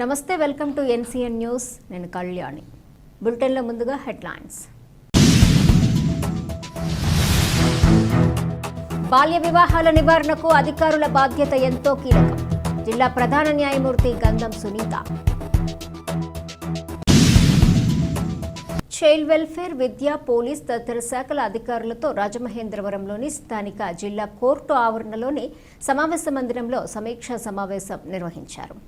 నమస్తే welcome to NCN news. నేను కళ్యాణి. బులెటిన్లో ముందుగా హెడ్లైన్స్. బాల్య వివాహాల నివారణకు అధికారుల బాధ్యత ఎంతో కీలకం. జిల్లా ప్రధాన న్యాయమూర్తి గంధం సునీత. చైల్డ్ వెల్ఫేర్ విద్య పోలీస్ తదితర శాఖల అధికారులతో రాజమహేంద్రవరంలోని స్థానిక జిల్లా కోర్టు ఆవరణలోని సమావేశ మందిరంలో సమీక్షా సమావేశం నిర్వహించారు.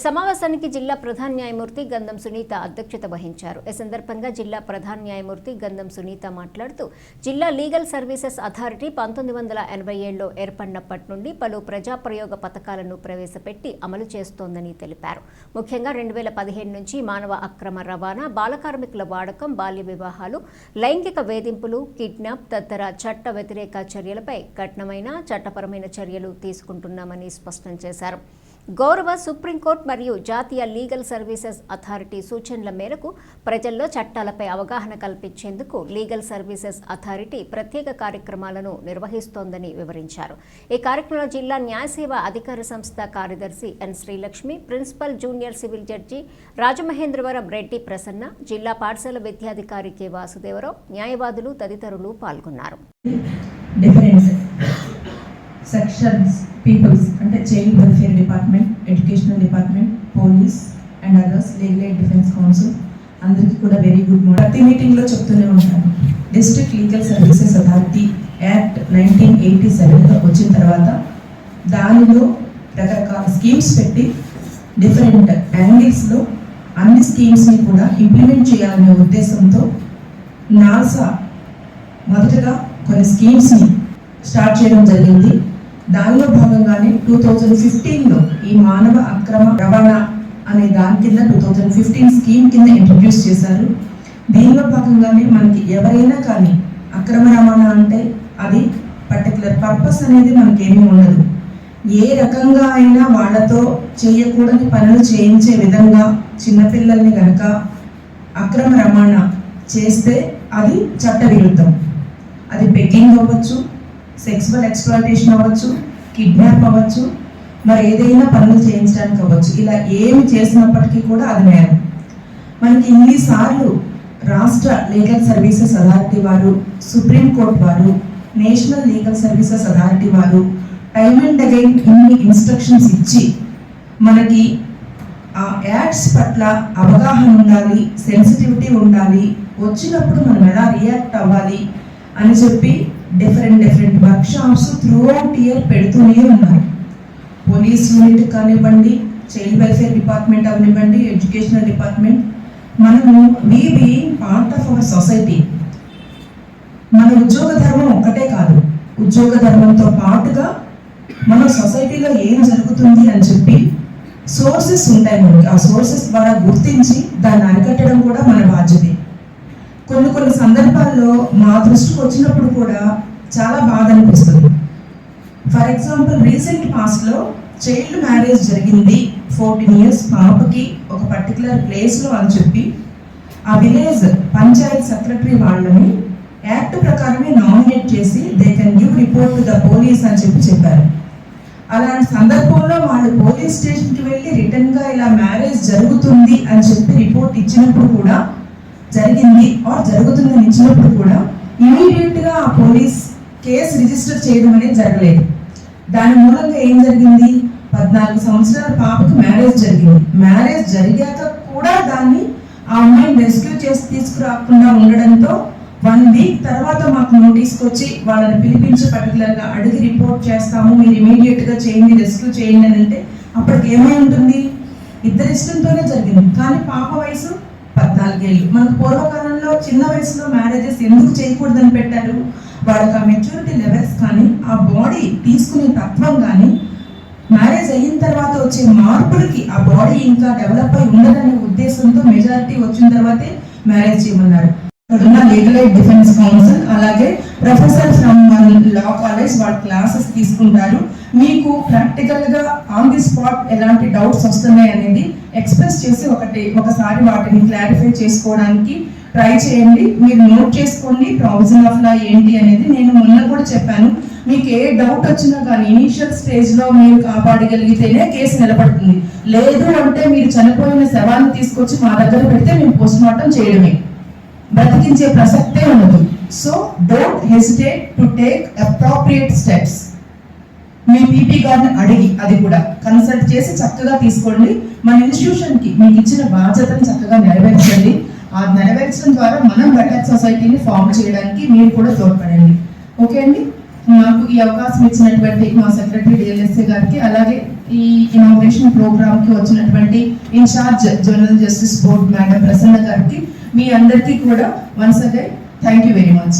సమావేశానికి జిల్లా ప్రధాన న్యాయమూర్తి గంధం సునీత అధ్యక్షత వహించారు. ఈ సందర్భంగా జిల్లా ప్రధాన న్యాయమూర్తి గంధం సునీత మాట్లాడుతూ జిల్లా లీగల్ సర్వీసెస్ అథారిటీ పంతొమ్మిది వందల ఎనభై ఏడులో ఏర్పడినప్పటి నుండి పలు ప్రజా ప్రయోగ పథకాలను ప్రవేశపెట్టి అమలు చేస్తోందని తెలిపారు. ముఖ్యంగా రెండు వేల పదిహేను నుంచి మానవ అక్రమ రవాణా బాల కార్మికుల వాడకం బాల్య వివాహాలు లైంగిక వేధింపులు కిడ్నాప్ తదితర చట్ట వ్యతిరేక చర్యలపై కఠినమైన చట్టపరమైన చర్యలు తీసుకుంటున్నామని స్పష్టం చేశారు. గౌరవ సుప్రీంకోర్టు మరియు జాతీయ లీగల్ సర్వీసెస్ అథారిటీ సూచనల మేరకు ప్రజల్లో చట్టాలపై అవగాహన కల్పించేందుకు లీగల్ సర్వీసెస్ అథారిటీ ప్రత్యేక కార్యక్రమాలను నిర్వహిస్తోందని వివరించారు. ఈ కార్యక్రమంలో జిల్లా న్యాయసేవ అధికార సంస్థ కార్యదర్శి N Srilakshmi principal junior civil judge Rajamahendravaram Reddy Prasanna జిల్లా పాఠశాల విద్యాధికారి కె వాసుదేవరావు న్యాయవాదులు తదితరులు పాల్గొన్నారు. సెక్షన్స్ పీపుల్స్ అంటే child welfare department educational department police and others legal aid defence council అందరికీ కూడా వెరీ గుడ్ మార్నింగ్ ప్రతి మీటింగ్లో చెప్తూనే ఉంటాను. District legal services authority act nineteen eighty సెవెన్లో వచ్చిన తర్వాత దానిలో రకరకాల స్కీమ్స్ పెట్టి డిఫరెంట్ యాంగిల్స్లో అన్ని స్కీమ్స్ని కూడా ఇంప్లిమెంట్ చేయాలనే ఉద్దేశంతో నాసా మొదటగా కొన్ని స్కీమ్స్ని స్టార్ట్ చేయడం జరిగింది. దానిలో భాగంగానే టూ థౌజండ్ ఫిఫ్టీన్లో ఈ మానవ అక్రమ రవాణా అనే దాని కింద టూ థౌజండ్ ఫిఫ్టీన్ స్కీమ్ కింద ఇంట్రడ్యూస్ చేశారు. దీనిలో భాగంగానే మనకి ఎవరైనా కానీ అక్రమ రవాణా అంటే అది పర్టికులర్ పర్పస్ అనేది మనకేమీ ఉండదు. ఏ రకంగా అయినా వాళ్ళతో చేయకూడని పనులు చేయించే విధంగా చిన్నపిల్లల్ని గనక అక్రమ రవాణా చేస్తే అది చట్టవిరుద్ధం. అది బెగ్గింగ్ అవ్వచ్చు సెక్సువల్ ఎక్స్ప్లాయిటేషన్ అవ్వచ్చు కిడ్నాప్ అవ్వచ్చు మరి ఏదైనా పనులు చేయించడానికి అవ్వచ్చు. ఇలా ఏమి చేసినప్పటికీ కూడా అది నేరం. మనకి ఇన్నిసార్లు రాష్ట్ర లీగల్ సర్వీసెస్ అథారిటీ వారు సుప్రీం కోర్ట్ వారు నేషనల్ లీగల్ సర్వీసెస్ అథారిటీ వారు టైమ్ అండ్ అగైన్ ఇన్ని ఇన్స్ట్రక్షన్స్ ఇచ్చి మనకి ఆ యాడ్స్ పట్ల అవగాహన ఉండాలి సెన్సిటివిటీ ఉండాలి వచ్చినప్పుడు మనం ఎలా రియాక్ట్ అవ్వాలి అని చెప్పి different different workshops throughout year పెడుతూనే ఉన్నారు. పోలీస్ యూనిట్ కానివ్వండి చైల్డ్ వెల్ఫేర్ డిపార్ట్మెంట్ అవనివ్వండి ఎడ్యుకేషనల్ డిపార్ట్మెంట్ మనము we being part of our society మన ఉద్యోగ ధర్మం ఒక్కటే కాదు. ఉద్యోగ ధర్మంతో పాటుగా మన సొసైటీలో ఏం జరుగుతుంది అని చెప్పి సోర్సెస్ ఉంటాయి మనకి. ఆ సోర్సెస్ ద్వారా గుర్తించి దాన్ని అరికట్టడం కూడా మన బాధ్యతే. కొన్ని కొన్ని సందర్భాల్లో మా దృష్టికి వచ్చినప్పుడు కూడా చాలా బాధ అనిపిస్తుంది. ఫర్ ఎగ్జాంపుల్ రీసెంట్ పాస్ట్లో చైల్డ్ మ్యారేజ్ జరిగింది. ఫోర్టీన్ ఇయర్స్ పాపకి ఒక పర్టికులర్ ప్లేస్లో అని చెప్పి ఆ విలేజ్ పంచాయత్ సెక్రటరీ వాళ్ళని యాక్ట్ ప్రకారమే నామినేట్ చేసి they can give report to the police అని చెప్పి చెప్పారు. అలాంటి సందర్భంలో వాళ్ళు పోలీస్ స్టేషన్కి వెళ్ళి రిటర్న్గా ఇలా మ్యారేజ్ జరుగుతుంది అని చెప్పి రిపోర్ట్ ఇచ్చినప్పుడు కూడా జరిగింది ఆర్ జరుగుతుందని ఇచ్చినప్పుడు కూడా ఇమీడియట్గా ఆ పోలీస్ కేసు రిజిస్టర్ చేయడం అనేది జరగలేదు. దాని మూలంగా ఏం జరిగింది? పద్నాలుగు సంవత్సరాల పాపకు మ్యారేజ్ జరిగింది. మ్యారేజ్ జరిగాక కూడా దాన్ని ఆ అమ్మాయిని రెస్క్యూ చేసి తీసుకురాకుండా ఉండడంతో వన్ వీక్ తర్వాత మాకు నోటీస్కి వచ్చి వాళ్ళని పిలిపించి పర్టికులర్గా అడిగి రిపోర్ట్ చేస్తాము మీరు ఇమీడియట్గా చేయండి రెస్క్యూ చేయండి అని అంటే అప్పటికి ఏమై ఉంటుంది? ఇద్దరి ఇష్టంతోనే జరిగింది. కానీ పాప వయసు పద్నాలుగేళ్ళు. మన పూర్వకాలంలో చిన్న వయసులో మ్యారేజెస్ ఎందుకు చేయకూడదని పెట్టారు? వాళ్ళకి ఆ మెచ్యూరిటీ లెవెల్స్ కానీ ఆ బాడీ తీసుకునే తత్వం కానీ మ్యారేజ్ అయిన తర్వాత వచ్చే మార్పులకి ఆ బాడీ ఇంకా డెవలప్ అయి ఉండదనే ఉద్దేశంతో మెజారిటీ వచ్చిన తర్వాతే మ్యారేజ్ చేయమన్నారు. ఉన్న లీగల్ ఎయిడ్ డిఫెన్స్ కౌన్సిల్ అలాగే ప్రొఫెసర్ ఫ్రమ్ లా కాలేజ్ వాళ్ళ క్లాసెస్ తీసుకుంటారు. మీకు ప్రాక్టికల్గా ఆన్ ది స్పాట్ ఎలాంటి డౌట్స్ వస్తున్నాయి అనేది ఎక్స్ప్రెస్ చేసి ఒకటి ఒకసారి వాటిని క్లారిఫై చేసుకోవడానికి ట్రై చేయండి. మీరు నోట్ చేసుకోండి. ప్రావిజన్ ఆఫ్ లా ఏంటి అనేది నేను మొన్న కూడా చెప్పాను. మీకు ఏ డౌట్ వచ్చినా కానీ ఇనీషియల్ స్టేజ్లో మీరు కాపాడగలిగితేనే కేసు నిలబడుతుంది. లేదు అంటే మీరు చనిపోయిన శవాన్ని తీసుకొచ్చి మా దగ్గర పెడితే మేము పోస్ట్ మార్టం చేయడమే. బ్రతికించే ప్రసక్తే ఉండదు. So don't hesitate to take appropriate steps me PP గారిని అడిగి అది కూడా కన్సల్ట్ చేసి చక్కగా తీసుకోండి. మన ఇన్స్టిట్యూషన్కి మీకు ఇచ్చిన బాధ్యతను చక్కగా నెరవేర్చండి. ఆ నెరవేర్చడం ద్వారా మనం బెటర్ సొసైటీని ఫామ్ చేయడానికి మీరు కూడా తోడ్పడండి. ఓకే అండి? నాకు ఈ అవకాశం ఇచ్చినటువంటి మా సెక్రటరీ డిఎల్ఎస్ఏ గారికి అలాగే ఈ ఇనాగ్రేషన్ ప్రోగ్రామ్కి వచ్చినటువంటి incharge general justice board madam Prasanna గారికి మీ అందరికీ కూడా once again thank you very much